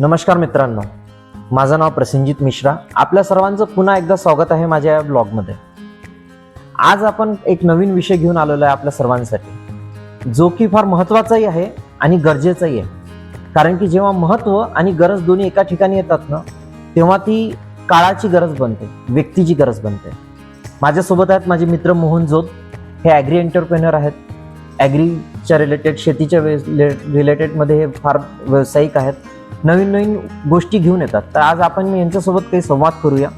नमस्कार मित्रांनो. माझं नाव प्रसेनजित मिश्रा. आपल्या सर्वांचं पुन्हा एकदा स्वागत आहे माझ्या या ब्लॉगमध्ये. आज आपण एक नवीन विषय घेऊन आलेलो आहे आपल्या सर्वांसाठी. जो की फार महत्त्वाचाही आहे आणि गरजेचाही आहे. कारण की जेव्हा महत्त्व आणि गरज दोन्ही एका ठिकाणी येतात ना तेव्हा ती काळाची गरज बनते व्यक्तीची गरज बनते. माझ्यासोबत आहेत माझे मित्र मोहन जोत. हे ॲग्री एंटरप्रेनर आहेत. ॲग्रीच्या रिलेटेड शेतीच्या रिलेटेडमध्ये हे फार व्यावसायिक आहेत. नवीन नवीन गोष्टी घेऊन येतात. तर आज आपण यांच्यासोबत काही संवाद करूया.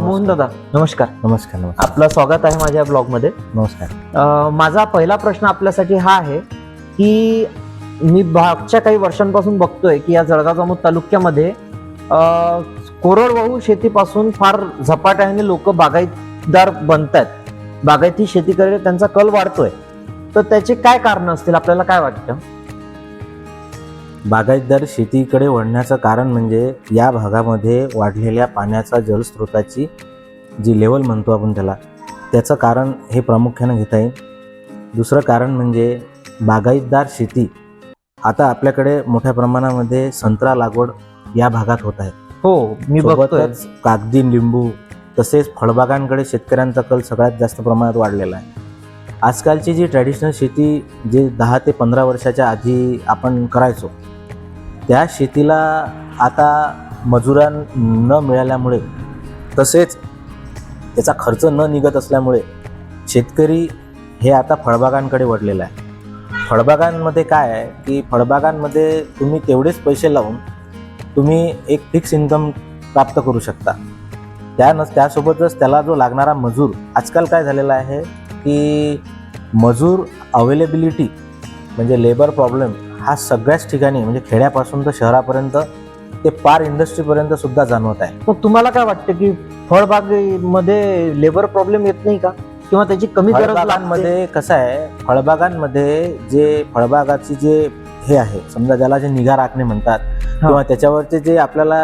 मोहन दादा नमस्कार. नमस्कार नमस्कार. आपलं स्वागत आहे माझ्या ब्लॉगमध्ये. नमस्कार. माझा पहिला प्रश्न आपल्यासाठी हा आहे की मी मागच्या काही वर्षांपासून बघतोय की या जळगाव जामोद तालुक्यामध्ये कोरडवाहू शेतीपासून फार झपाट्याने लोक बागायतदार बनत आहेत बागायती शेती करायला त्यांचा कल वाढतोय. तर त्याचे काय कारण असतील? आपल्याला काय वाटतं? बागायतदार शेतीकडे वळण्याचं कारण म्हणजे या भागामध्ये वाढलेल्या पाण्याचा जलस्रोताची जी लेवल म्हणतो आपण त्याला त्याचं कारण हे प्रामुख्यानं घेता येईल. दुसरं कारण म्हणजे बागायतदार शेती. आता आपल्याकडे मोठ्या प्रमाणामध्ये संत्रा लागवड या भागात होत आहे. हो मी बघतोय. सोबतच कागदी लिंबू तसेच फळबागांकडे शेतकऱ्यांचा कल सगळ्यात जास्त प्रमाणात वाढलेला आहे. आजकालची जी ट्रॅडिशनल शेती जे दहा ते पंधरा वर्षाच्या आधी आपण करायचो त्या शेतीला आता मजुरां न मिळाल्यामुळे तसेच त्याचा खर्च न निघत असल्यामुळे शेतकरी हे आता फळबागांकडे वळलेलं आहे फळबागांमध्ये काय आहे की फळबागांमध्ये तुम्ही तेवढेच पैसे लावून तुम्ही एक फिक्स इन्कम प्राप्त करू शकता. त्यान त्यासोबतच त्याला जो लागणारा मजूर आजकाल काय झालेला आहे की मजूर अवेलेबिलिटी म्हणजे लेबर प्रॉब्लेम हा सगळ्याच ठिकाणी म्हणजे खेड्यापासून तर शहरापर्यंत ते पार इंडस्ट्रीपर्यंत सुद्धा जाणवत आहे. मग तुम्हाला काय वाटतं की फळबागेमध्ये लेबर प्रॉब्लेम येत नाही का? किंवा त्याची कमी फळबागांमध्ये कसं आहे फळबागांमध्ये जे फळबागाची जे हे आहे समजा ज्याला जे निगा राखणे म्हणतात किंवा त्याच्यावरचे जे आपल्याला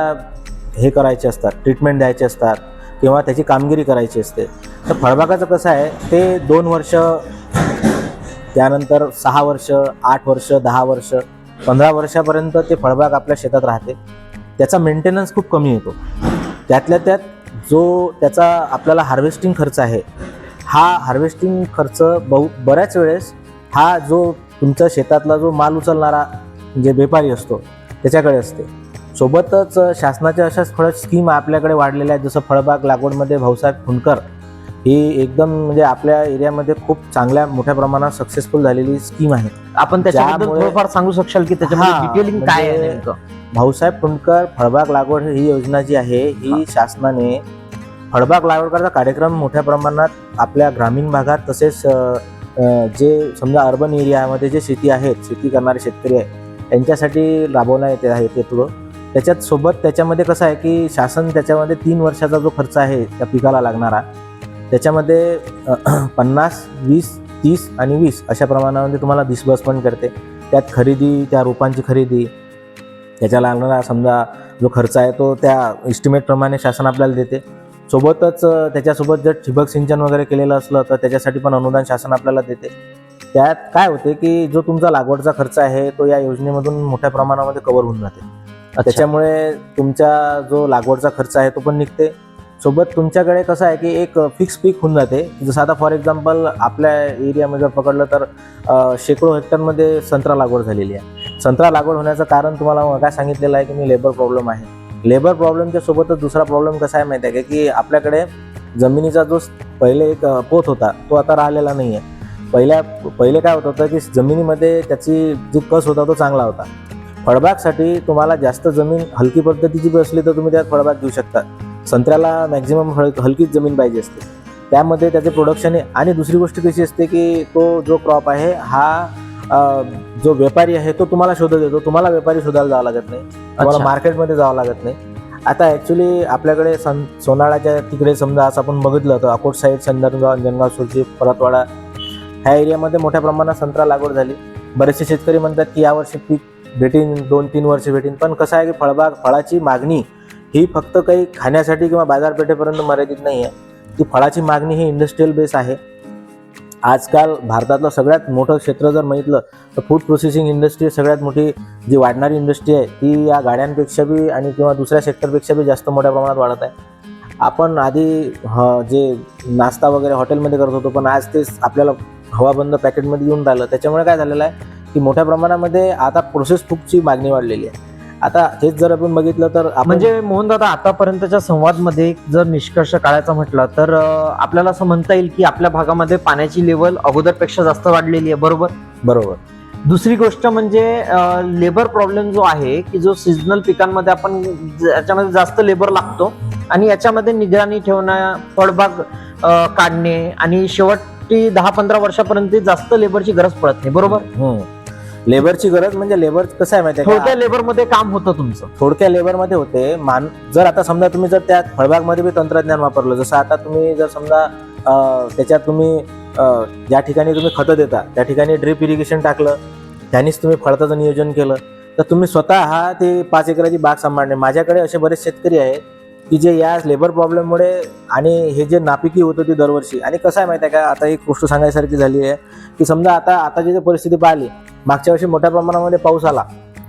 हे करायचे असतात ट्रीटमेंट द्यायचे असतात किंवा त्याची कामगिरी करायची असते तर फळबागाचं कसं आहे ते दोन वर्ष त्यानंतर सहा वर्ष आठ वर्ष दहा वर्ष पंधरा वर्षापर्यंत ते फळबाग आपल्या शेतात राहते. त्याचा मेंटेनन्स खूप कमी येतो त्यातल्या त्यात जो त्याचा आपल्याला हार्वेस्टिंग खर्च आहे हा हार्वेस्टिंग खर्च बहु बऱ्याच वेळेस हा जो तुमच्या शेतातला जो माल उचलणारा जे व्यापारी असतो त्याच्याकडे असते. सोबतच शासनाच्या अशाच फळ स्कीम आपल्याकडे वाढलेल्या आहेत जसं फळबाग लागवडमध्ये भाऊसाहेब खुणकर ही एकदम म्हणजे आपल्या एरियामध्ये खूप चांगल्या मोठ्या प्रमाणात सक्सेसफुल झालेली स्कीम आहे. आपण त्याच्याबद्दल थोडंफार सांगू शकशाल की त्याच्यामध्ये हा, डिटेलिंग काय आहे म्हणजे- नेमकं? भाऊसाहेब फुंडकर फळबाग लागवड ही योजना जी आहे ही शासनाने फळबाग लागवडचा कार्यक्रम मोठ्या प्रमाणात आपल्या ग्रामीण भागात तसेच अ, अ, जे समजा अर्बन एरियामध्ये जे शेती आहेत शेती करणारे शेतकरी आहेत त्यांच्यासाठी राबवण्यात येते आहे ते थोडं त्याच्यात सोबत त्याच्यामध्ये कसं आहे की शासन त्याच्यामध्ये तीन वर्षाचा जो खर्च आहे त्या पिकाला लागणारा त्याच्यामध्ये पन्नास वीस तीस आणि वीस अशा प्रमाणामध्ये तुम्हाला डिस्बर्समेंट करते. त्यात खरेदी त्या रोपांची खरेदी त्याच्या लागणारा समजा जो खर्च आहे तो त्या इस्टिमेटप्रमाणे शासन आपल्याला देते. सोबतच त्याच्यासोबत जर ठिबक सिंचन वगैरे केलेलं असलं तर त्याच्यासाठी पण अनुदान शासन आपल्याला देते. त्यात काय होते की जो तुमचा लागवडचा खर्च आहे तो या योजनेमधून मोठ्या प्रमाणामध्ये कव्हर होऊन जाते. त्याच्यामुळे तुमचा जो लागवडचा खर्च आहे तो पण निघते. सोबत तुमच्याकडे कसं आहे की एक फिक्स पीक होऊन जाते. जसं आता फॉर एक्झाम्पल आपल्या एरियामध्ये जर पकडलं तर शेकडो हेक्टरमध्ये संत्रा लागवड झालेली आहे. संत्रा लागवड होण्याचं कारण तुम्हाला काय सांगितलेलं आहे की मी लेबर प्रॉब्लेम आहे. लेबर प्रॉब्लेमच्या सोबतच दुसरा प्रॉब्लेम कसा आहे माहिती आहे का? की आपल्याकडे जमिनीचा जो पहिले एक पोत होता तो आता राहिलेला नाही आहे. पहिल्या पहिले काय होत होतं की जमिनीमध्ये त्याची जी कस होता तो चांगला होता. फळबागसाठी तुम्हाला जास्त जमीन हलकी पद्धतीची बी असली तर तुम्ही त्यात फळबाग घेऊ शकता. संत्र्याला मॅक्झिमम हल हलकीच जमीन पाहिजे असते. त्यामध्ये त्याचे प्रोडक्शन आहे. आणि दुसरी गोष्ट कशी असते की तो जो क्रॉप आहे हा जो व्यापारी आहे तो तुम्हाला शोधत येतो. तुम्हाला व्यापारी शोधायला जावं लागत नाही. तुम्हाला. मार्केटमध्ये जावं लागत नाही. आता ॲक्च्युली आपल्याकडे सं सोनाळ्याच्या तिकडे समजा असं आपण बघितलं तर अकोट साईड संदर्गाव अंजनगाव सुरजी परतवाडा ह्या एरियामध्ये मोठ्या प्रमाणात संत्रा लागवड झाली. बरेचसे शेतकरी म्हणतात की यावर्षी पीक भेटीन दोन तीन वर्ष भेटीन. पण कसं आहे की फळबाग फळाची मागणी ही फक्त काही खाण्यासाठी किंवा बाजारपेठेपर्यंत मर्यादित नाही आहे ती फळाची मागणी ही इंडस्ट्रीयल बेस आहे. आजकाल भारतातलं सगळ्यात मोठं क्षेत्र जर मागितलं तर फूड प्रोसेसिंग इंडस्ट्री सगळ्यात मोठी जी वाढणारी इंडस्ट्री आहे ती या गाड्यांपेक्षा बी आणि किंवा दुसऱ्या सेक्टरपेक्षा बी जास्त मोठ्या प्रमाणात वाढत आहे. आपण आधी ह जे नाश्ता वगैरे हॉटेलमध्ये करत होतो पण आज ते आपल्याला हवाबंद पॅकेटमध्ये येऊन राहिलं. त्याच्यामुळे काय झालेलं आहे की मोठ्या प्रमाणामध्ये आता प्रोसेस फूडची मागणी वाढलेली आहे. आता हेच जर आपण बघितलं तर म्हणजे मोहन दादा आतापर्यंतच्या संवादमध्ये जर निष्कर्ष काढायचा म्हटलं तर आपल्याला असं म्हणता येईल की आपल्या भागामध्ये पाण्याची लेवल अगोदरपेक्षा जास्त वाढलेली आहे बरोबर? बरोबर. दुसरी गोष्ट म्हणजे लेबर प्रॉब्लेम जो आहे की जो सीझनल पिकांमध्ये आपण याच्यामध्ये जास्त लेबर लागतो आणि याच्यामध्ये निगराणी ठेवणं फळबाग काढणे आणि शेवटी दहा पंधरा वर्षापर्यंत जास्त लेबरची गरज पडत नाही बरोबर? हम्म. लेबरची गरज म्हणजे लेबर कसं आहे माहिती थोडक्या का? लेबरमध्ये काम होतं तुमचं. थोडक्या लेबरमध्ये होते. मान जर आता समजा तुम्ही जर त्या फळबागमध्ये बी तंत्रज्ञान वापरलं जसं आता तुम्ही जर समजा त्याच्यात तुम्ही ज्या ठिकाणी तुम्ही खतं देता त्या ठिकाणी ड्रिप इरिगेशन टाकलं त्यानेच तुम्ही फळताचं नियोजन केलं तर तुम्ही स्वतः हा ते पाच एकराची बाग सांभाळणे. माझ्याकडे असे बरेच शेतकरी आहेत की जे या लेबर प्रॉब्लेममुळे आणि हे जे नापिकी होत होती दरवर्षी. आणि कसं आहे माहिती आहे का? आता एक गोष्ट सांगायसारखी झाली आहे की समजा आता आता जी परिस्थिती पाहिली मागच्या वर्षी मोठ्या प्रमाणामध्ये पाऊस आला.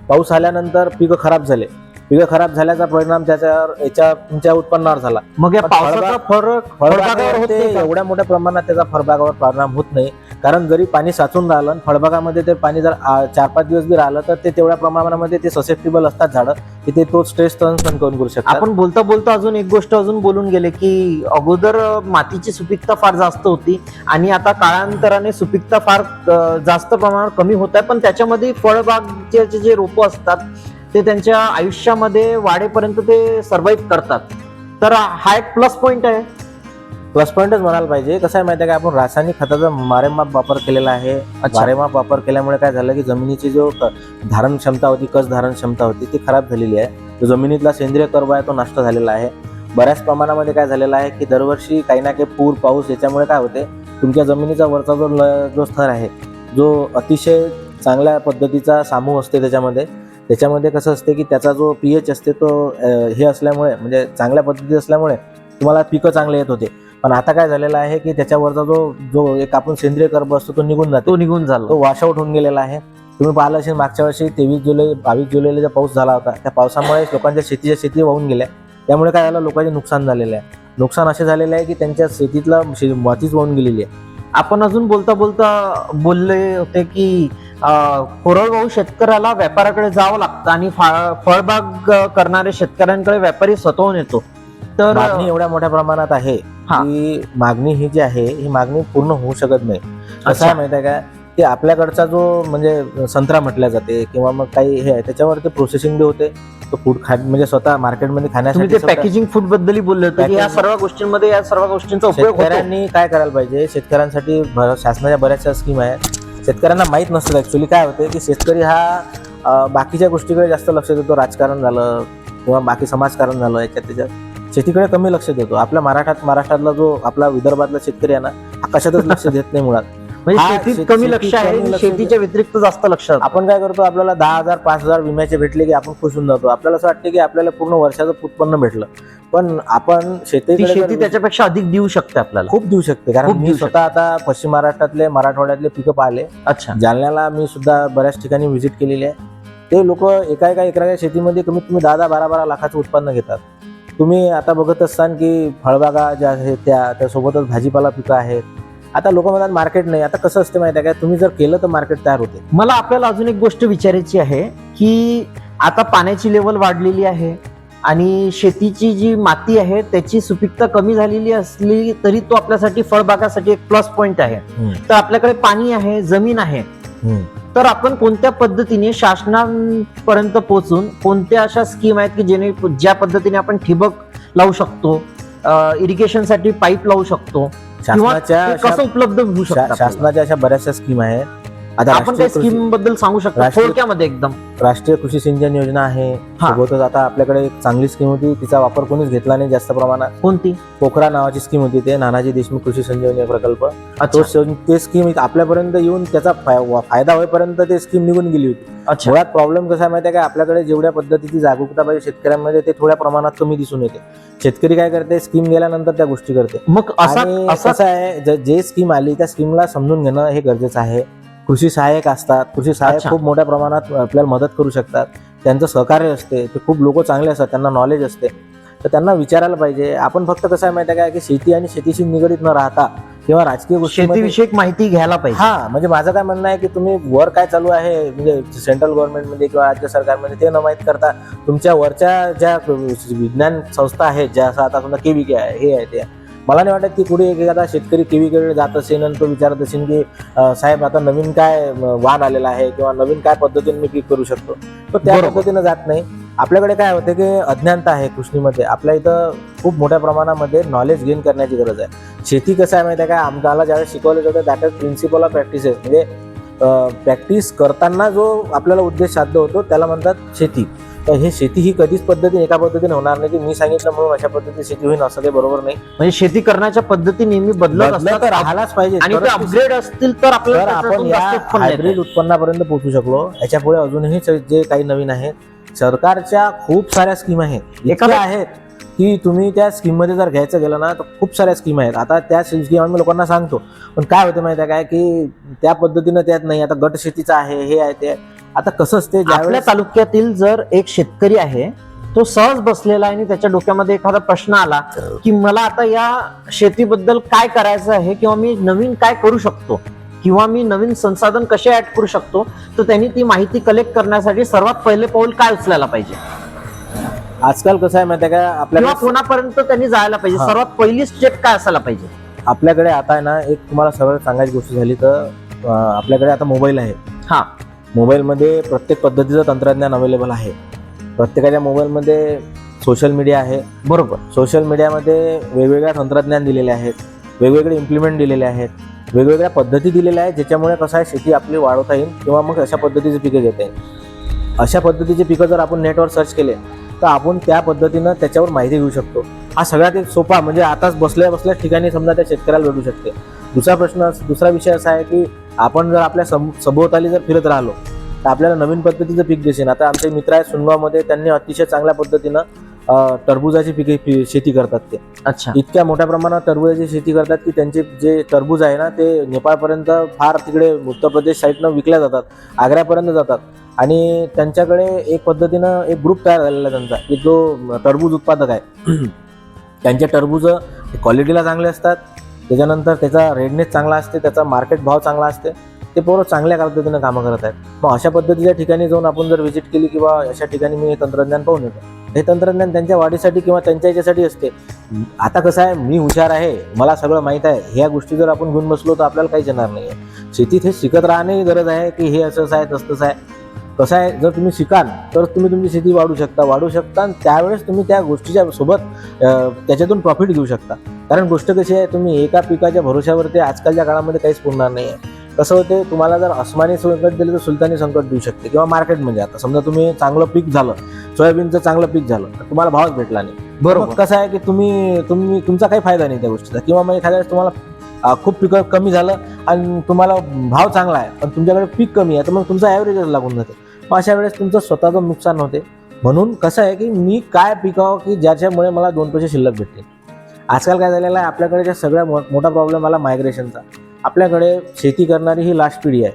पाऊस आल्यानंतर पिकं खराब झाले. पिकं खराब झाल्याचा परिणाम त्याच्यावर याच्या तुमच्या उत्पन्नावर झाला. मग या पावसाचा फरक फळबागावर? एवढ्या मोठ्या प्रमाणात त्याचा फळबागावर परिणाम होत नाही. कारण जरी पाणी साचून राहिलं फळबागामध्ये ते पाणी जर चार पाच दिवस बी राहिलं तर ते तेवढ्या प्रमाणामध्ये ते ससेप्टेबल असतात झाडं. की ते तो स्ट्रेस सहन करून करू शकतात. आपण बोलता बोलता अजून एक गोष्ट अजून बोलून गेले की अगोदर मातीची सुपीकता फार जास्त होती आणि आता काळांतराने सुपीकता फार जास्त प्रमाणात कमी होत आहे. पण त्याच्यामध्ये फळबागचे जे- जे रोपं असतात ते त्यांच्या आयुष्यामध्ये वाढेपर्यंत ते सर्वाईव्ह करतात. तर हा एक प्लस पॉईंट आहे. प्लस पॉईंटच म्हणायला पाहिजे. कसं आहे माहिती आहे का आपण रासायनिक खताचा मारेमाप वापर केलेला आहे. मारेमाप वापर केल्यामुळे काय झालं की जमिनीची जो क- धारण क्षमता होती कस धारण क्षमता होती ती खराब झालेली आहे. जो जमिनीतला सेंद्रिय कर्ब आहे तो नष्ट झालेला आहे. बऱ्याच प्रमाणामध्ये काय झालेलं आहे की दरवर्षी काही ना काही पूर पाऊस याच्यामुळे काय होते तुमच्या जमिनीचा वरचा जो ल जो स्तर आहे जो अतिशय चांगल्या पद्धतीचा सामूह असते त्याच्यामध्ये. त्याच्यामध्ये कसं असते की त्याचा जो पी एच असते तो हे असल्यामुळे म्हणजे चांगल्या पद्धती असल्यामुळे तुम्हाला पिकं चांगले येत होते. पण आता काय झालेलं आहे की त्याच्यावरचा जो जो एक आपण सेंद्रिय कर्ब असतो तो निघून जातो. तो निघून झाला. तो वॉशआउट होऊन गेलेला आहे. तुम्ही पाहिलं असेल मागच्या वर्षी तेवीस जुलै बावीस जुलैला जो पाऊस झाला होता त्या पावसामुळे लोकांच्या शेतीच्या शेती वाहून गेल्या. त्यामुळे काय झालं लोकांचे नुकसान झालेलं आहे. नुकसान असे झालेले आहे की त्यांच्या शेतीतलं मातीच वाहून गेलेली आहे. आपण अजून बोलता बोलता बोलले होते की कोरडवाहू शेतकऱ्याला व्यापाऱ्याकडे जावं लागतं आणि फळबाग करणारे शेतकऱ्यांकडे व्यापारी स्वतःहून येतो. तर एवढ्या मोठ्या प्रमाणात आहे. हा. की मागणी ही जी आहे ही मागणी पूर्ण होऊ शकत नाही. कसं अच्छा. आहे माहिती आहे का? की आपल्याकडचा जो म्हणजे संत्रा म्हटल्या जाते किंवा मग काही हे आहे त्याच्यावर ते प्रोसेसिंग बी होते. तो फूड खा म्हणजे स्वतः मार्केटमध्ये तुम्ही खाण्यासाठी ते पॅकेजिंग फूडबद्दल बोलले होते की या Packaging- सर्व गोष्टींमध्ये या सर्व गोष्टींचा उपयोग होतो. शेतकऱ्यांनी काय करायला पाहिजे? शेतकऱ्यांसाठी शासनाच्या बऱ्याचशा स्कीम आहेत. शेतकऱ्यांना माहीत नसतं ऍक्च्युली काय होते की शेतकरी हा अं, बाकीच्या गोष्टीकडे जास्त लक्ष देतो. राजकारण झालं किंवा बाकी समाजकारण झालं याच्यात त्याच्यात. शेतीकडे कमी लक्ष देतो. आपल्या मराठात महाराष्ट्रातला जो आपला विदर्भातला शेतकरी आहे ना हा कशातच लक्ष देत नाही मुळात. म्हणजे शेतीत शेत- कमी लक्ष आहे शेतीच्या व्यतिरिक्त जास्त लक्ष. आपण काय करतो आपल्याला दहा हजार पाच हजार विम्याचे भेटले की आपण खुश होऊन जातो. आपल्याला असं वाटतं की आपल्याला पूर्ण वर्षाचं उत्पन्न भेटलं. पण आपण ती शेतीकडे जर शेती त्याच्यापेक्षा अधिक देऊ शकते आपल्याला. खूप देऊ शकते. कारण मी स्वतः आता पश्चिम महाराष्ट्रातले मराठवाड्यातले पिकं पाहिले. अच्छा. जालन्याला मी सुद्धा बऱ्याच ठिकाणी व्हिजिट केलेली आहे. ते लोक एका एका एकराच्या शेतीमध्ये कमीत कमी दहा दहा बारा बारा लाखाचं उत्पन्न घेतात. तुम्ही आता बघत असताल की फळबागा ज्या आहेत त्या त्यासोबतच भाजीपाला पिकं आहेत. आता लोक म्हणतात मार्केट नाही. आता कसं असते माहिती आहे का? तुम्ही जर केलं तर मार्केट तयार होते. मला आपल्याला अजून एक गोष्ट विचारायची आहे की आता पाण्याची लेवल वाढलेली आहे आणि शेतीची जी माती आहे त्याची सुपीकता कमी झालेली असली तरी तो आपल्यासाठी फळबागासाठी एक प्लस पॉइंट आहे. तर आपल्याकडे पाणी आहे जमीन आहे. तर आपण कोणत्या पद्धतीने शासनापर्यंत पोहोचून कोणत्या अशा स्कीम आहेत की जेणे ज्या पद्धतीने आपण ठिबक लावू शकतो इरिगेशनसाठी पाईप लावू शकतो किंवा ते कसं उपलब्ध होऊ शकतं? शासनाच्या अशा बऱ्याचशा स्कीम आहेत आता आपण राष्ट्रीय काही कृषी- स्कीमबद्दल सांगू शकतो? राष्ट्रीय- थोडक्यामध्ये एकदम. राष्ट्रीय कृषी सिंचन योजना आहे. हा. सोबतच आता आपल्याकडे एक चांगली स्कीम होती. तिचा वापर कोणीच घेतला नाही जास्त प्रमाणात. कोणती? पोखरा नावाची स्कीम होती ते नानाजी देशमुख कृषी संजीवनी प्रकल्प. अच्छा. तो स- ते स्कीम आपल्यापर्यंत येऊन त्याचा फाय- वा- फायदा होईपर्यंत ते स्कीम निघून गेली होती. अच्छा. मुळात प्रॉब्लेम कसा आहे माहिती आहे का? आपल्याकडे जेवढ्या पद्धतीची जागरूकता पाहिजे शेतकऱ्यांमध्ये ते थोड्या प्रमाणात कमी दिसून येते. शेतकरी काय करते? स्कीम गेल्यानंतर त्या गोष्टी करते. मग असा आणि असा कसं आहे? ज- जे स्कीम आली त्या स्कीमला समजून घेणं हे गरजेचं आहे. कृषी सहाय्यक असतात. कृषी सहाय्यक. खूप मोठ्या प्रमाणात आपल्याला मदत करू शकतात. त्यांचं सहकार्य असते. ते खूप लोक चांगले असतात. त्यांना नॉलेज असते. तर त्यांना विचारायला पाहिजे. आपण फक्त कसं आहे माहिती आहे का? शेती आणि शेतीशी निगडीत न राहता किंवा राजकीय गोष्टी शेतीविषयक माहिती घ्यायला पाहिजे. हा म्हणजे माझं काय म्हणणं आहे की तुम्ही वर काय चालू आहे म्हणजे सेंट्रल गव्हर्नमेंटमध्ये किंवा राज्य सरकारमध्ये ते न माहीत करता तुमच्या वरच्या ज्या विज्ञान संस्था आहेत ज्या आता समजा केविके आहे हे आहे ते. मला नाही वाटत की कुठे एखादा शेतकरी केविकेकडे जात असेल आणि तो विचारत असेल की साहेब आता नवीन काय वाण आलेला आहे किंवा नवीन काय पद्धतीने मी पीक करू शकतो? तर त्या. पद्धतीने जात नाही. आपल्याकडे काय होते की अज्ञानता आहे कृषीमध्ये. आपल्या इथं खूप मोठ्या प्रमाणामध्ये नॉलेज गेन करण्याची गरज आहे. शेती कसं आहे माहिती आहे का? आम्हाला ज्यावेळेस शिकवलं जातं that is principle of practices म्हणजे प्रॅक्टिस करताना जो आपल्याला उद्देश साध्य होतो त्याला म्हणतात शेती. तर हे शेती ही कधीच पद्धती एका पद्धतीने होणार नाही की मी सांगितलं म्हणून अशा पद्धतीने शेती होईल असं काही बरोबर नाही. म्हणजे शेती करण्याच्या पद्धती नेहमी बदलत तर राहायलाच पाहिजे. आणि ते ती अपग्रेड असतील तर आपल्याला आपण या. हायब्रिड उत्पन्नापर्यंत पोहोचू शकलो. याच्यापुढे अजूनही जे काही नवीन आहे सरकारच्या खूप साऱ्या स्कीम आहेत. एखाद्या आहेत की तुम्ही त्या स्कीममध्ये जर घ्यायचं गेलं ना तर खूप साऱ्या स्कीम आहेत. आता त्या स्कीम आम्ही लोकांना सांगतो. पण काय होतं माहिती आहे काय? की त्या पद्धतीनं त्यात नाही. आता गट शेतीचं आहे हे आहे ते. आता कसं असते आपल्या तालुक्यातील जर एक शेतकरी आहे तो सहज बसलेला आहे आणि त्याच्या डोक्यामध्ये एखादा प्रश्न आला की मला आता या शेतीबद्दल काय करायचं आहे किंवा मी नवीन काय करू शकतो किंवा मी नवीन संसाधन कसे ऍड करू शकतो तर त्यांनी ती माहिती कलेक्ट करण्यासाठी सर्वात पहिले पाऊल काय उचलायला पाहिजे? आजकाल कसं आहे माहिती आहे का किंवा आपल्याकडे कोणापर्यंत त्यांनी जायला पाहिजे. सर्वात पहिली स्टेप काय असायला पाहिजे? आपल्याकडे आता आहे ना एक तुम्हाला सरळ सांगायची गोष्ट झाली तर आपल्याकडे आता मोबाईल आहे. हा. मोबाईलमध्ये प्रत्येक पद्धतीचं तंत्रज्ञान अवेलेबल आहे. प्रत्येकाच्या मोबाईलमध्ये सोशल मीडिया आहे. बरोबर. सोशल मीडियामध्ये वेगवेगळ्या तंत्रज्ञान दिलेले आहेत. वेगवेगळे इम्प्लिमेंट दिलेले आहेत. वेगवेगळ्या पद्धती दिलेल्या आहेत ज्याच्यामुळे कसं आहे शेती आपली वाढवता येईल किंवा मग अशा पद्धतीचे पिकं घेता येईल. अशा पद्धतीचे पिकं जर आपण नेटवर सर्च केले तर आपण त्या पद्धतीनं त्याच्यावर माहिती घेऊ शकतो. हा सगळ्यात एक सोपा म्हणजे आताच बसल्या बसल्या ठिकाणी समजा त्या शेतकऱ्याला भेटू शकते. दुसरा प्रश्न दुसरा विषय असा आहे की आपण जर आपल्या सम सभोवताली जर फिरत राहिलो तर आपल्याला नवीन पद्धतीचं पीक दिसेल. आता आमचे मित्र आहेत सुनगावमध्ये त्यांनी अतिशय चांगल्या पद्धतीनं टरबुजाची पिके शेती करतात ते. अच्छा. इतक्या मोठ्या प्रमाणात टरबुजाची शेती करतात की त्यांचे जे टरबूज आहे ना ते नेपाळपर्यंत फार तिकडे उत्तर प्रदेश साईडनं विकल्या जातात आग्र्यापर्यंत जातात. आणि त्यांच्याकडे एक पद्धतीनं एक ग्रुप तयार झालेला आहे त्यांचा की जो टरबूज उत्पादक आहे. त्यांचे टरबूज क्वालिटीला चांगले असतात त्याच्यानंतर त्याचा रेडनेस चांगला असते त्याचा मार्केट भाव चांगला असते. ते पोरं चांगल्या पद्धतीनं कामं करत आहेत. मग अशा पद्धतीच्या ठिकाणी जाऊन आपण जर व्हिजिट केली किंवा अशा ठिकाणी मी हे तंत्रज्ञान पाहून येतो. हे तंत्रज्ञान त्यांच्या वाढीसाठी किंवा त्यांच्या याच्यासाठी असते. आता कसं आहे मी हुशार आहे मला सगळं माहीत आहे. ह्या गोष्टी जर आपण घेऊन बसलो तर आपल्याला काहीच येणार नाही आहे शेतीत हे शिकत राहणे गरज आहे की हे असंच आहे तसंच आहे. कसं आहे? जर तुम्ही शिकाल तर तुम्ही तुमची शेती वाढू शकता. वाढू शकता आणि त्यावेळेस तुम्ही त्या गोष्टीच्या सोबत त्याच्यातून प्रॉफिट घेऊ शकता. कारण गोष्ट कशी आहे तुम्ही एका पिकाच्या भरोश्यावरती आजकालच्या काळामध्ये काहीच पुरणार नाही आहे कसं होते तुम्हाला जर अस्मानी संकट दिलं तर सुलतानी संकट देऊ शकते. किंवा मार्केटमध्ये आता समजा तुम्ही चांगलं पीक झालं सोयाबीनचं चांगलं पीक झालं तर तुम्हाला भावच भेटला नाही. बरोबर. कसं आहे की तुम्ही तुम्ही तुमचा काही फायदा नाही त्या गोष्टीचा. किंवा मग एखाद्या वेळेस तुम्हाला खूप पिकं कमी झालं आणि तुम्हाला भाव चांगला आहे पण तुमच्याकडे पीक कमी आहे तर मग तुमचा ॲव्हरेजच लागून जाते. अशा वेळेस तुमचं स्वतःचं नुकसान होते. म्हणून कसं आहे की मी काय पिकावं की ज्याच्यामुळे मला दोन पैसे शिल्लक भेटतील. आजकाल काय झालेलं आहे आपल्याकडे ज्या सगळ्या मो- मोठा प्रॉब्लेम आला मायग्रेशनचा आपल्याकडे शेती करणारी ही लास्ट पिढी आहे.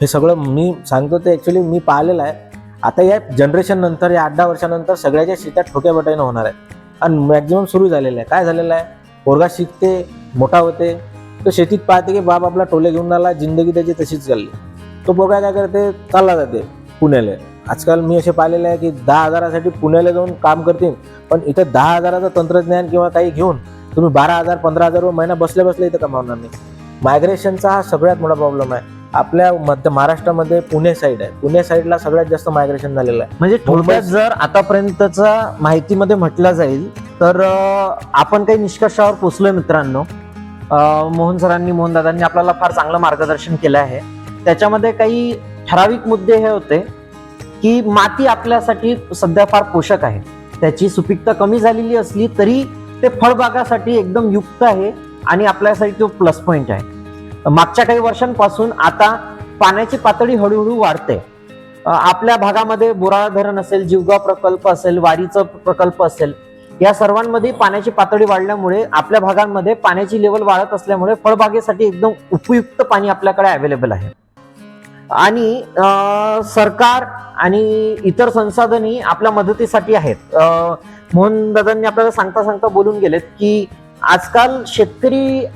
हे सगळं मी सांगतो ते ॲक्च्युली मी पाहिलेलं आहे. आता या जनरेशन नंतर या आठ दहा वर्षानंतर सगळ्याच्या शेतात ठोक्या बटाईनं होणार आहे. आणि मॅक्झिमम सुरू झालेलं आहे. काय झालेलं आहे? पोरगा शिकते मोठा होते तो शेतीत पाहते की बाप आपला टोले घेऊन आला जिंदगी त्याची तशीच चालली. तो पोरगा काय करते? चालला जाते. पुण्याला आजकाल मी असे पाहिलेले आहे की दहा हजारासाठी पुण्याला जाऊन काम करतील पण इथं दहा हजाराचं तंत्रज्ञान किंवा काही घेऊन तुम्ही बारा हजार पंधरा हजार महिना बसल्या बसल्या इथं कमावणार नाही. मायग्रेशनचा हा सगळ्यात मोठा प्रॉब्लेम आहे. आपल्या मध्य महाराष्ट्रामध्ये पुणे साईड आहे. पुणे साईडला सगळ्यात जास्त मायग्रेशन झालेलं आहे. म्हणजे थोडक्यात जर आतापर्यंतचा माहितीमध्ये म्हटलं जाईल तर आपण काही निष्कर्षावर पोचलोय मित्रांनो. मोहन सरांनी मोहन दादांनी आपल्याला फार चांगलं मार्गदर्शन केलं आहे. त्याच्यामध्ये काही ठराविक मुद्दे हे होते की माती आपल्यासाठी सध्या फार पोषक आहे. त्याची सुपीकता कमी झालेली असली तरी ते फळबागासाठी एकदम युक्त आहे आणि आपल्यासाठी तो प्लस पॉईंट आहे. मागच्या काही वर्षांपासून आता पाण्याची पातळी हळूहळू वाढते. आपल्या भागामध्ये बोराळा धरण असेल जीवगाव प्रकल्प असेल वारीचं प्रकल्प असेल या सर्वांमध्ये पाण्याची पातळी वाढल्यामुळे आपल्या भागांमध्ये पाण्याची लेवल वाढत असल्यामुळे फळबागेसाठी एकदम उपयुक्त पाणी आपल्याकडे अवेलेबल आहे. आणि अ, सरकार आणि इतर संसाधनही आपल्या मदतीसाठी आहेत. मोहन दादांनी आपल्याला सांगता सांगता बोलून गेलेत की आजकाल शेतकरी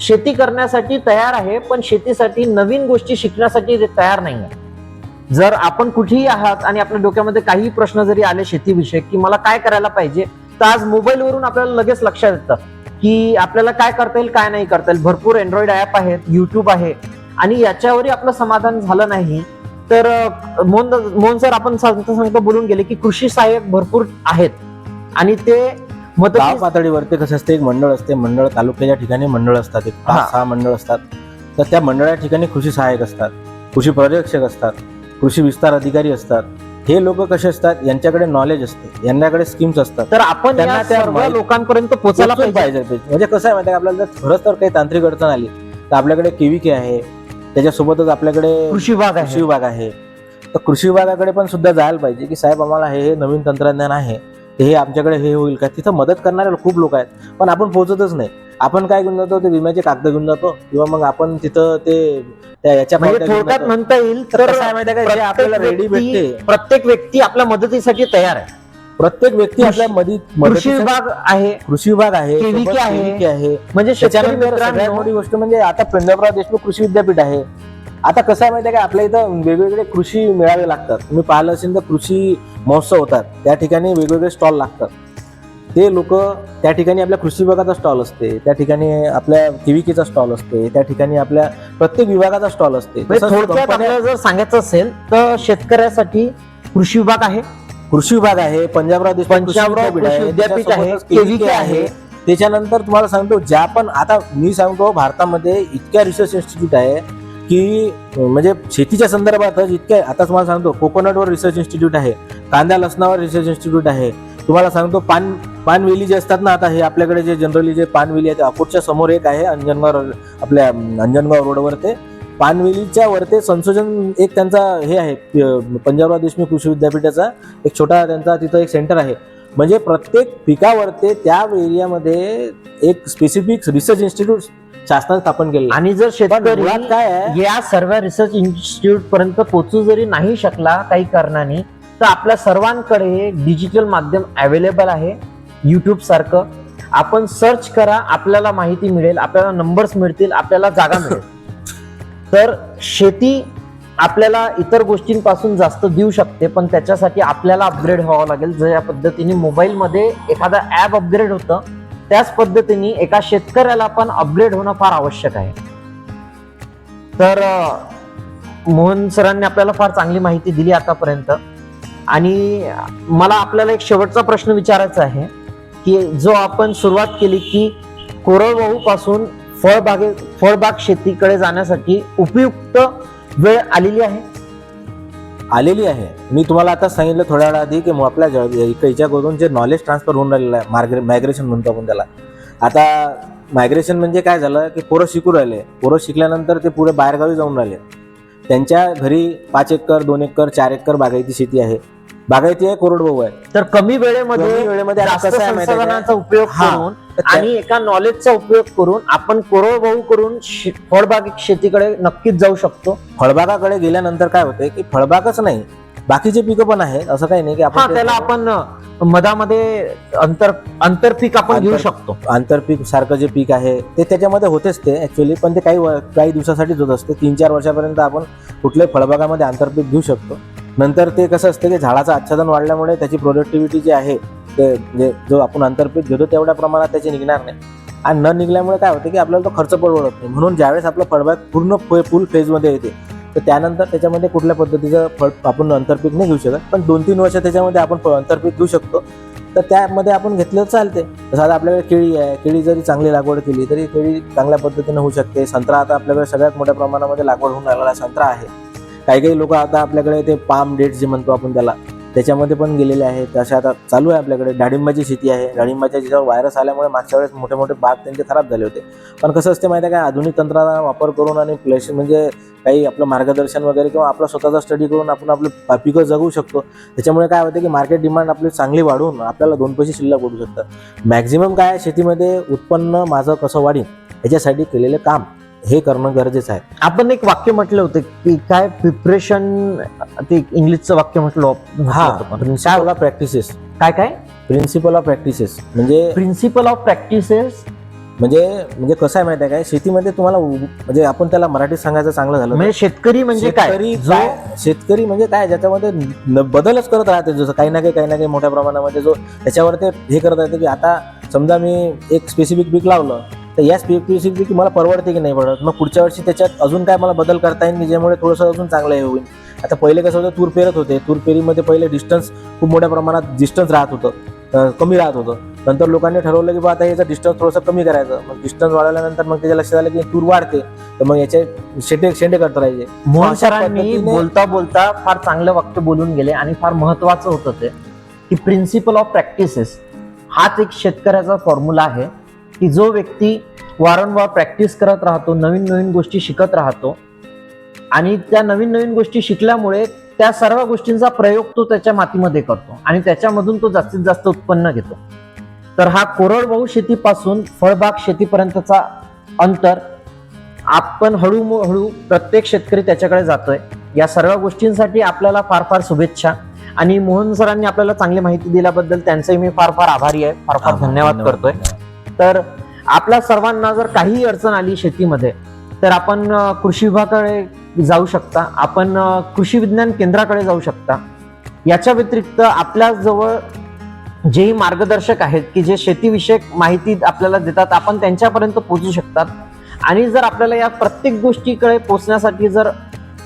शेती करण्यासाठी तयार आहे पण शेतीसाठी नवीन गोष्टी शिकण्यासाठी तयार नाही आहे जर आपण कुठेही आहात आणि आपल्या डोक्यामध्ये काही प्रश्न जरी आले शेतीविषयक की मला काय करायला पाहिजे तर आज मोबाईलवरून आपल्याला लगेच लक्षात येतं की आपल्याला काय करता येईल काय नाही करता येईल. भरपूर अँड्रॉइड ॲप आहेत युट्यूब आहे आणि याच्यावरही आपलं समाधान झालं नाही तर मोहन मोहन सर आपण सांगता सांगता बोलून गेले की कृषी सहाय्यक भरपूर आहेत. आणि ते गाव पातळीवरती कसं असते एक मंडळ असते मंडळ तालुक्याच्या ठिकाणी मंडळ असतात एक. पाच सहा मंडळ असतात. तर त्या मंडळाच्या ठिकाणी कृषी सहाय्यक असतात कृषी पर्यवेक्षक असतात कृषी विस्तार अधिकारी असतात. हे लोक कसे असतात यांच्याकडे नॉलेज असते यांच्याकडे स्कीम्स असतात. तर आपण त्यांना त्या लोकांपर्यंत पोहोचायला पाहिजे. म्हणजे कसं आहे माहिती आपल्याला जर खरंच तर काही तांत्रिक अडचण आली तर आपल्याकडे केविके आहे त्याच्यासोबतच आपल्याकडे कृषी विभाग कृषी आहे विभाग आहे. तर कृषी विभागाकडे पण सुद्धा जायला पाहिजे की साहेब आम्हाला हे नवीन तंत्रज्ञान आहे. हे आमच्याकडे हे होईल का? तिथं मदत करणारे खूप लोक आहेत. पण आपण पोहोचतच नाही. आपण काय घेऊन जातो? ते विम्याचे कागद घेऊन जातो. किंवा मग आपण तिथं ते याच्या म्हणजे थोडक्यात. म्हणता येईल तर आहे माहिती आपल्याला रेडी भेटते. प्रत्येक व्यक्ती आपल्या मदतीसाठी तयार आहे. प्रत्येक व्यक्ती आपल्या मधी कृषी विभाग आहे. कृषी विभाग आहे KVK सोबत आहे. KVK आहे. म्हणजे शेतकरी त्याच्यानंतर सगळ्यात मित्रांनो मोठी गोष्ट म्हणजे आता पंजाबराव देशमुख कृषी विद्यापीठ आहे. आता कसं आहे माहिती आहे का? आपल्या इथं वेगवेगळे कृषी मेळावे लागतात. तुम्ही पाहिलं असेल तर कृषी महोत्सव होतात. त्या ठिकाणी वेगवेगळे स्टॉल लागतात. ते लोक त्या ठिकाणी आपल्या कृषी विभागाचा स्टॉल असते. त्या ठिकाणी आपल्या केविकेचा स्टॉल असते. त्या ठिकाणी आपल्या प्रत्येक विभागाचा स्टॉल असते. म्हणजे तसंच थोडक्यात कंपन्या- आपल्याला जर सांगायचं असेल तर शेतकऱ्यासाठी कृषी विभाग आहे. कृषी विभाग आहे पंजाबराव कृषी पंजाबराव विद्यापीठ कृषी आहे विद्यापीठ आहे त्याच्यानंतर तुम्हाला सांगतो ज्या पण आता मी सांगतो भारतामध्ये इतक्या रिसर्च इन्स्टिट्यूट आहे की म्हणजे शेतीच्या संदर्भातच इतक्या आता तुम्हाला सांगतो कोकोनटवर रिसर्च इन्स्टिट्यूट आहे कांदा लसणावर रिसर्च इन्स्टिट्यूट आहे. तुम्हाला सांगतो पान पानवेली जे असतात ना आता हे आपल्याकडे जे जनरली जे पानवेली आहे अकोटच्या समोर एक आहे अंजनगाव आपल्या अंजनगाव रोडवर ते पानवेलीच्या वर ते संशोधन एक त्यांचा हे आहे पंजाबराव देशमुख कृषी विद्यापीठाचा एक छोटा त्यांचा तिथं एक सेंटर आहे. म्हणजे प्रत्येक पिकावर ते त्या एरियामध्ये एक स्पेसिफिक रिसर्च इन्स्टिट्यूट शासनाने स्थापन केलं आणि जर शेतकरी काय आहे? या सर्व रिसर्च इन्स्टिट्यूट पर्यंत पोहोचू जरी नाही शकला काही कारणाने तर आपल्या सर्वांकडे डिजिटल माध्यम अवेलेबल आहे. युट्यूब सारखं. आपण सर्च करा आपल्याला माहिती मिळेल आपल्याला नंबर्स मिळतील आपल्याला जागा मिळेल. तर शेती आपल्याला इतर गोष्टींपासून जास्त देऊ शकते पण त्याच्यासाठी आपल्याला अपग्रेड व्हावं लागेल. जर या पद्धतीने मोबाईलमध्ये एखादा ऍप अपग्रेड होतं त्याच पद्धतीने एका शेतकऱ्याला पण अपग्रेड होणं फार आवश्यक आहे. तर मोहन सरांनी आपल्याला फार चांगली माहिती दिली आतापर्यंत. आणि मला आपल्याला एक शेवटचा प्रश्न विचारायचा आहे की जो आपण सुरुवात केली की कोरडवाहू पासून फळबागे फळबाग शेतीकडे जाण्यासाठी उपयुक्त वेळ आलेली आहे? आलेली आहे. मी तुम्हाला आता सांगितलं थोड्या वेळा आधी की आपल्या याच्याकडून जे नॉलेज ट्रान्सफर होऊन राहिलेलं आहे मार्ग्रे मायग्रेशन म्हणतो आपण त्याला. आता मायग्रेशन म्हणजे काय झालं की पोरं शिकू राहिले. पोरं शिकल्यानंतर ते पुढे बाहेरगावी जाऊन राहिले. त्यांच्या घरी पाच एकर दोन एकर चार एकर बागायती शेती आहे. बागायती आहे कोरडवाहू आहे. तर कमी वेळेमध्ये वेळेमध्ये उपयोग हा. आणि एका नॉलेजचा उपयोग करून आपण कोरडवाहू करून शे- फळबाग शेतीकडे नक्कीच जाऊ शकतो. फळबागाकडे गेल्यानंतर काय होतंय की फळबागच नाही बाकीचे पिकं पण आहेत असं काही नाही की हा आपण ते- त्याला आपण मधामध्ये अंतर आंतरपीक आपण घेऊ आंतर- शकतो आंतरपीक सारखं जे पीक आहे ते त्याच्यामध्ये होतेच ते ऍक्च्युली पण ते काही व- काही दिवसासाठीच होत असते. तीन चार वर्षापर्यंत आपण कुठल्याही फळबागामध्ये आंतरपीक घेऊ शकतो. नंतर ते कसं असतं की झाडाचं आच्छादन वाढल्यामुळे त्याची प्रोडक्टिव्हिटी जी आहे ते जे जो आपण आंतरपीक घेतो तेवढ्या प्रमाणात त्याचे निघणार नाही. आणि न निघल्यामुळे काय होतं की आपल्याला तो खर्च परवडत नाही. म्हणून ज्यावेळेस आपलं फळबाग पूर्ण फुल फेजमध्ये येते तर त्यानंतर त्याच्यामध्ये कुठल्या पद्धतीचं फळ आपण आंतरपीक नाही घेऊ शकत. पण दोन तीन वर्ष त्याच्यामध्ये आपण फ- आंतरपीक घेऊ शकतो. तर त्यामध्ये आपण घेतलं चालते जसं आता आपल्याकडे केळी आहे. केळी जरी चांगली लागवड केली तरी केळी चांगल्या पद्धतीने होऊ शकते. संत्रा आता आपल्याकडे सगळ्यात मोठ्या प्रमाणामध्ये लागवड होऊन राहिलेला संत्रा आहे. काही काही लोक आता आपल्याकडे ते पाम डेट जे म्हणतो आपण त्याला त्याच्यामध्ये पण गेलेले आहेत तसे आता चालू आहे आपल्याकडे. डाळिंबाची शेती आहे. डाळिंबाच्या ज्याच्यावर व्हायरस आल्यामुळे मागच्या वेळेस मोठे मोठे बाग त्यांचे खराब झाले होते. पण कसं असते माहिती आहे का? आधुनिक तंत्राचा वापर करून आणि प्लेस म्हणजे काही आपलं मार्गदर्शन वगैरे किंवा आपला स्वतःचा स्टडी करून आपण आपलं पिकं जगू शकतो. त्याच्यामुळे काय होतं की मार्केट डिमांड आपली चांगली वाढून आपल्याला दोन पैसे शिल्लक पडू शकतात. मॅक्झिमम काय आहे, शेतीमध्ये उत्पन्न माझं कसं वाढीन? याच्यासाठी केलेलं काम. हे करणं गरजेचं आहे. आपण एक वाक्य म्हटलं होतं की काय प्रिपरेशन ते इंग्लिशचं वाक्य म्हटलं हा. प्रिन्सिपल ऑफ प्रॅक्टिसेस काय काय? प्रिन्सिपल ऑफ प्रॅक्टिसेस म्हणजे प्रिन्सिपल ऑफ प्रॅक्टिसेस म्हणजे म्हणजे कसं आहे माहिती आहे काय? शेतीमध्ये तुम्हाला म्हणजे आपण त्याला मराठीत सांगायचं चांगलं झालं म्हणजे शेतकरी म्हणजे काय? शेतकरी जो काय शेतकरी म्हणजे काय? ज्याच्यामध्ये बदलच करत राहते जसं काही ना काही काही ना काही मोठ्या प्रमाणामध्ये जो त्याच्यावर ते हे करत राहते की आता समजा मी एक स्पेसिफिक पीक लावलं. तर या स्पेसिफिक पीक मला परवडते की नाही पडत मग पुढच्या वर्षी त्याच्यात अजून काय मला बदल करता येईल? की ज्यामुळे थोडंसं अजून चांगलं हे होईल. आता पहिले कसं होतं तूर पेरत होते. तूर पेरीमध्ये पहिले डिस्टन्स खूप मोठ्या प्रमाणात डिस्टन्स राहत होतं. कमी राहत होतं. नंतर लोकांनी ठरवलं की बा आता याचा डिस्टन्स थोडंसं कमी करायचं. मग डिस्टन्स वाढवल्यानंतर मग त्याच्या लक्षात आलं की तूर वाढते. तर मग याचे शेंडे शेंडे करता राहायचे. मोहन सरांनी बोलता बोलता फार चांगलं वाक्य बोलून गेले आणि फार महत्वाचं होतं ते की प्रिन्सिपल ऑफ प्रॅक्टिसेस हाच एक शेतकऱ्याचा फॉर्म्युला आहे. की जो व्यक्ती वारंवार प्रॅक्टिस करत राहतो नवीन नवीन गोष्टी शिकत राहतो आणि त्या नवीन नवीन गोष्टी शिकल्यामुळे त्या सर्व गोष्टींचा प्रयोग तो त्याच्या मातीमध्ये करतो आणि त्याच्यामधून तो जास्तीत जास्त उत्पन्न घेतो. तर हा कोरडवाहू शेतीपासून फळबाग शेतीपर्यंतचा अंतर आपण हळूहळू प्रत्येक शेतकरी त्याच्याकडे जातोय. या सर्व गोष्टींसाठी आपल्याला फार फार शुभेच्छा. आणि मोहन सरांनी आपल्याला चांगली माहिती दिल्याबद्दल त्यांचंही मी फार फार आभारी आहे. फार फार धन्यवाद. करतोय. तर आपल्या सर्वांना जर काही अडचण आली शेतीमध्ये तर आपण कृषी विभागाकडे जाऊ शकता. आपण कृषी विज्ञान केंद्राकडे जाऊ शकता. याच्या व्यतिरिक्त आपल्या जवळ जेही मार्गदर्शक आहेत की जे शेतीविषयक माहिती आपल्याला देतात आपण त्यांच्यापर्यंत पोहोचू शकतात. आणि जर आपल्याला या प्रत्येक गोष्टीकडे पोचण्यासाठी जर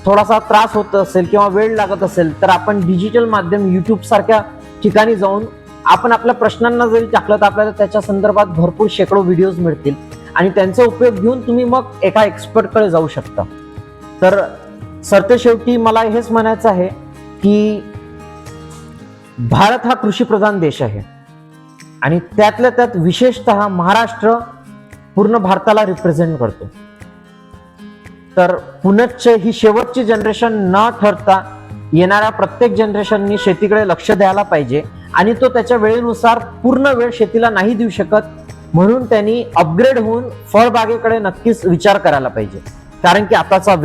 थोडासा त्रास होत असेल किंवा वेळ लागत असेल तर आपण डिजिटल माध्यम यूट्यूबसारख्या ठिकाणी जाऊन आपण आपल्या प्रश्नांना जरी टाकलं तर आपल्याला त्याच्या संदर्भात भरपूर शेकडो व्हिडिओज मिळतील. आणि त्यांचा उपयोग घेऊन तुम्ही मग एका एक्सपर्टकडे जाऊ शकता. तर सरते शेवटी मला हेच म्हणायचं आहे की भारत हा कृषीप्रधान देश आहे. आणि त्यातल्या त्यात विशेषतः महाराष्ट्र पूर्ण भारताला रिप्रेझेंट करतो. तर पुनच्च ही शेवटची जनरेशन न ठरता येणाऱ्या प्रत्येक जनरेशननी शेतीकडे लक्ष द्यायला पाहिजे आणि तो त्याच्या वेळेनुसार पूर्ण वेळ शेतीला नाही देऊ शकत म्हणून त्यांनी अपग्रेड होऊन फळबागेकडे नक्कीच विचार करायला पाहिजे. कारण की आताचा वेळ